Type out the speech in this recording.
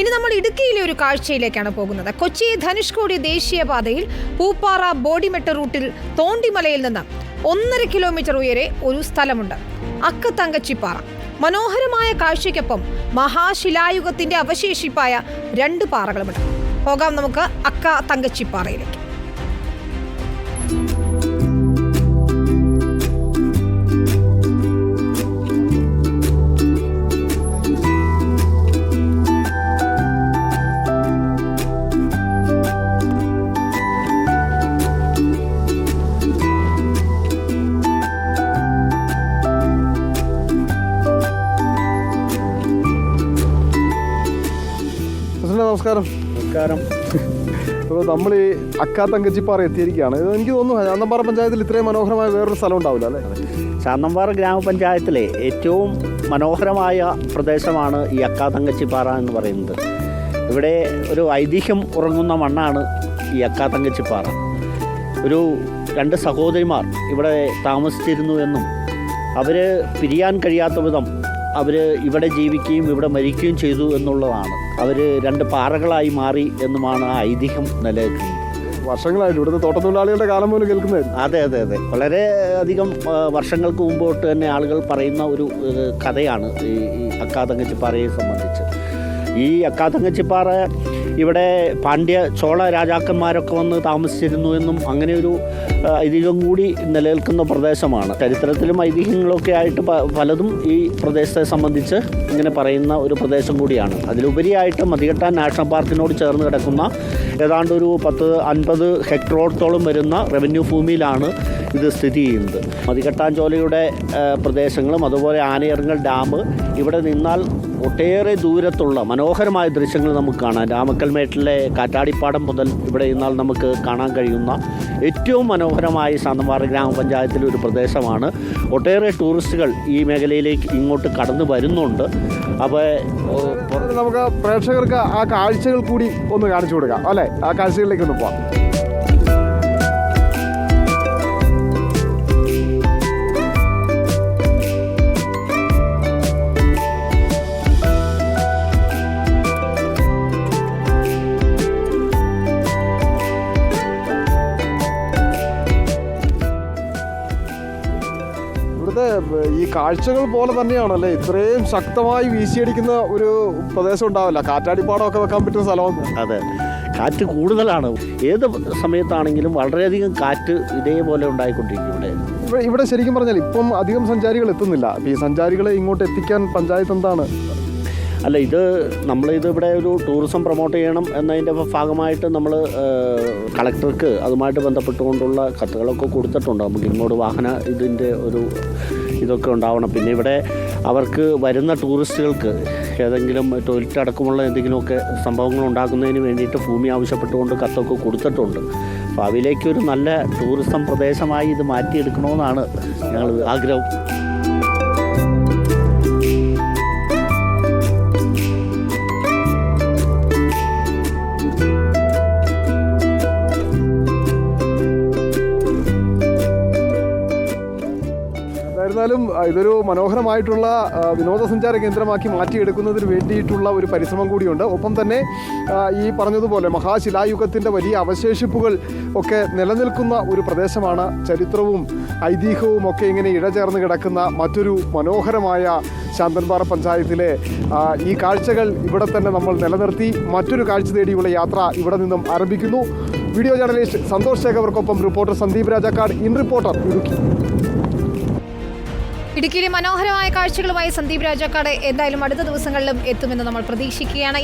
ഇനി നമ്മൾ ഇടുക്കിയിലെ ഒരു കാഴ്ചയിലേക്കാണ് പോകുന്നത്. കൊച്ചി ധനുഷ്കോടി ദേശീയപാതയിൽ പൂപ്പാറ ബോഡിമെട്ട് റൂട്ടിൽ തോണ്ടിമലയിൽ നിന്ന് ഒന്നര കിലോമീറ്റർ ഉയരെ ഒരു സ്ഥലമുണ്ട്. അക്കത്തങ്കച്ചിപ്പാറ. മനോഹരമായ കാഴ്ചയ്ക്കൊപ്പം മഹാശിലായുഗത്തിന്റെ അവശേഷിപ്പായ രണ്ട് പാറകളുമുണ്ട്. പോകാം നമുക്ക് അക്ക തങ്കച്ചിപ്പാറയിലേക്ക് നമസ്കാരം. നമസ്കാരം. അപ്പോൾ നമ്മൾ ഈ അക്കാത്തങ്കച്ചിപ്പാറ എത്തിയിരിക്കുകയാണ്. എനിക്ക് തോന്നുന്നു ശാന്തമ്പാറ പഞ്ചായത്തിൽ ഇത്രയും മനോഹരമായ വേറൊരു സ്ഥലം ഉണ്ടാവില്ല അല്ലേ? ശാന്തമ്പാറ ഗ്രാമപഞ്ചായത്തിലെ ഏറ്റവും മനോഹരമായ പ്രദേശമാണ് ഈ അക്കാത്തങ്കച്ചിപ്പാറ എന്ന് പറയുന്നത്. ഇവിടെ ഒരു ഐതിഹ്യം ഉറങ്ങുന്ന മണ്ണാണ് ഈ അക്കാത്തങ്കച്ചിപ്പാറ ഒരു രണ്ട് സഹോദരിമാർ ഇവിടെ താമസിച്ചിരുന്നു എന്നും അവർ പിരിയാൻ കഴിയാത്ത വിധം അവർ ഇവിടെ ജീവിക്കുകയും ഇവിടെ മരിക്കുകയും ചെയ്തു എന്നുള്ളതാണ്. അവർ രണ്ട് പാറകളായി മാറി എന്നുമാണ് ആ ഐതിഹ്യം നിലനിൽക്കുന്നത്. വർഷങ്ങളായിട്ട് ഇവിടുത്തെ തോട്ടത്തൊഴിലാളികളുടെ കാലം പോലും കേൾക്കുന്നത് അതെ അതെ അതെ. വളരെ അധികം വർഷങ്ങൾക്ക് മുമ്പോട്ട് തന്നെ ആളുകൾ പറയുന്ന ഒരു കഥയാണ് ഈ അക്കാതങ്കച്ചിപ്പാറയെ സംബന്ധിച്ച്. ഈ അക്കാതങ്കച്ചിപ്പാറ ഇവിടെ പാണ്ഡ്യ ചോള രാജാക്കന്മാരൊക്കെ വന്ന് താമസിച്ചിരുന്നു എന്നും അങ്ങനെ ഒരു ഐതിഹ്യം കൂടി നിലനിൽക്കുന്ന പ്രദേശമാണ്. ചരിത്രത്തിലും ഐതിഹ്യങ്ങളൊക്കെ ആയിട്ട് പലതും ഈ പ്രദേശത്തെ സംബന്ധിച്ച് ഇങ്ങനെ പറയുന്ന ഒരു പ്രദേശം കൂടിയാണ്. അതിലുപരിയായിട്ട് മതികെട്ടാൻ നാഷണൽ പാർക്കിനോട് ചേർന്ന് കിടക്കുന്ന ഏതാണ്ട് ഒരു പത്ത് അൻപത് ഹെക്ടറോളത്തോളം വരുന്ന റവന്യൂ ഭൂമിയിലാണ് ഇത് സ്ഥിതി ചെയ്യുന്നത്. മതികെട്ടാഞ്ചോലയുടെ പ്രദേശങ്ങളും അതുപോലെ ആനയിറങ്ങൽ ഡാം ഇവിടെ നിന്നാൽ ഒട്ടേറെ ദൂരത്തുള്ള മനോഹരമായ ദൃശ്യങ്ങൾ നമുക്ക് കാണാം. രാമക്കൽമേട്ടിലെ കാറ്റാടിപ്പാടം മുതൽ ഇവിടെ നിന്നാൽ നമുക്ക് കാണാൻ കഴിയുന്ന ഏറ്റവും മനോഹരമായ ശാന്തമാർ ഗ്രാമപഞ്ചായത്തിലെ ഒരു പ്രദേശമാണ്. ഒട്ടേറെ ടൂറിസ്റ്റുകൾ ഈ മേഖലയിലേക്ക് ഇങ്ങോട്ട് കടന്നു വരുന്നുണ്ട്. അപ്പോൾ നമുക്ക് പ്രേക്ഷകർക്ക് ആ കാഴ്ചകൾ കൂടി ഒന്ന് കാണിച്ചു കൊടുക്കാം അല്ലേ? ആ കാഴ്ചകളിലേക്ക് ഒന്ന് പോവാം. ഈ കാഴ്ചകൾ പോലെ തന്നെയാണല്ലേ? ഇത്രയും ശക്തമായി വീശിയടിക്കുന്ന ഒരു പ്രദേശം ഉണ്ടാവില്ല. കാറ്റാടിപ്പാടമൊക്കെ വെക്കാൻ പറ്റുന്ന സ്ഥലമാണ് അതെ. കാറ്റ് കൂടുതലാണ്. ഏത് സമയത്താണെങ്കിലും വളരെയധികം കാറ്റ് ഇതേപോലെ ഉണ്ടായിക്കൊണ്ടിരിക്കും ഇവിടെ. ഇവിടെ ഇവിടെ ശരിക്കും പറഞ്ഞാൽ ഇപ്പം അധികം സഞ്ചാരികൾ എത്തുന്നില്ല. അപ്പം ഈ സഞ്ചാരികളെ ഇങ്ങോട്ട് എത്തിക്കാൻ പഞ്ചായത്ത് എന്താണ് അല്ല ഇത് നമ്മളിത് ഇവിടെ ഒരു ടൂറിസം പ്രൊമോട്ട് ചെയ്യണം എന്നതിന്റെ ഭാഗമായിട്ട് നമ്മൾ കളക്ടർക്ക് അതുമായിട്ട് ബന്ധപ്പെട്ടുകൊണ്ടുള്ള കത്തുകളൊക്കെ കൊടുത്തിട്ടുണ്ട്. നമുക്ക് ഇങ്ങോട്ട് വാഹന ഇതിന്റെ ഒരു ഇതൊക്കെ ഉണ്ടാവണം. പിന്നെ ഇവിടെ അവർക്ക് വരുന്ന ടൂറിസ്റ്റുകൾക്ക് ഏതെങ്കിലും ടോയ്ലറ്റ് അടക്കമുള്ള എന്തെങ്കിലുമൊക്കെ സംഭവങ്ങൾ ഉണ്ടാക്കുന്നതിന് വേണ്ടിയിട്ട് ഭൂമി ആവശ്യപ്പെട്ടുകൊണ്ട് കത്തൊക്കെ കൊടുത്തിട്ടുണ്ട്. അപ്പോൾ ഒരു നല്ല ടൂറിസം പ്രദേശമായി ഇത് മാറ്റിയെടുക്കണമെന്നാണ് ഞങ്ങൾ ആഗ്രഹം. എന്തായിരുന്നാലും ഇതൊരു മനോഹരമായിട്ടുള്ള വിനോദസഞ്ചാര കേന്ദ്രമാക്കി മാറ്റിയെടുക്കുന്നതിന് വേണ്ടിയിട്ടുള്ള ഒരു പരിശ്രമം കൂടിയുണ്ട്. ഒപ്പം തന്നെ ഈ പറഞ്ഞതുപോലെ മഹാശിലായുഗത്തിന്റെ വലിയ അവശേഷിപ്പുകൾ ഒക്കെ നിലനിൽക്കുന്ന ഒരു പ്രദേശമാണ്. ചരിത്രവും ഐതിഹ്യവും ഒക്കെ ഇങ്ങനെ ഇഴചേർന്ന് കിടക്കുന്ന മറ്റൊരു മനോഹരമായ ശാന്തൻപാറ പഞ്ചായത്തിലെ ഈ കാഴ്ചകൾ ഇവിടെ തന്നെ നമ്മൾ നിലനിർത്തി മറ്റൊരു കാഴ്ച തേടിയുള്ള യാത്ര ഇവിടെ നിന്നും ആരംഭിക്കുന്നു. Video journalist Santhosh ശേഖർക്കൊപ്പം reporter Sandeep Rajakkad. In reporter Idukki. ഇടുക്കിയിലെ മനോഹരമായ കാഴ്ചകളുമായി സന്ദീപ് രാജാക്കാട് എന്തായാലും അടുത്ത ദിവസങ്ങളിലും എത്തുമെന്ന് നമ്മൾ പ്രതീക്ഷിക്കുകയാണ്.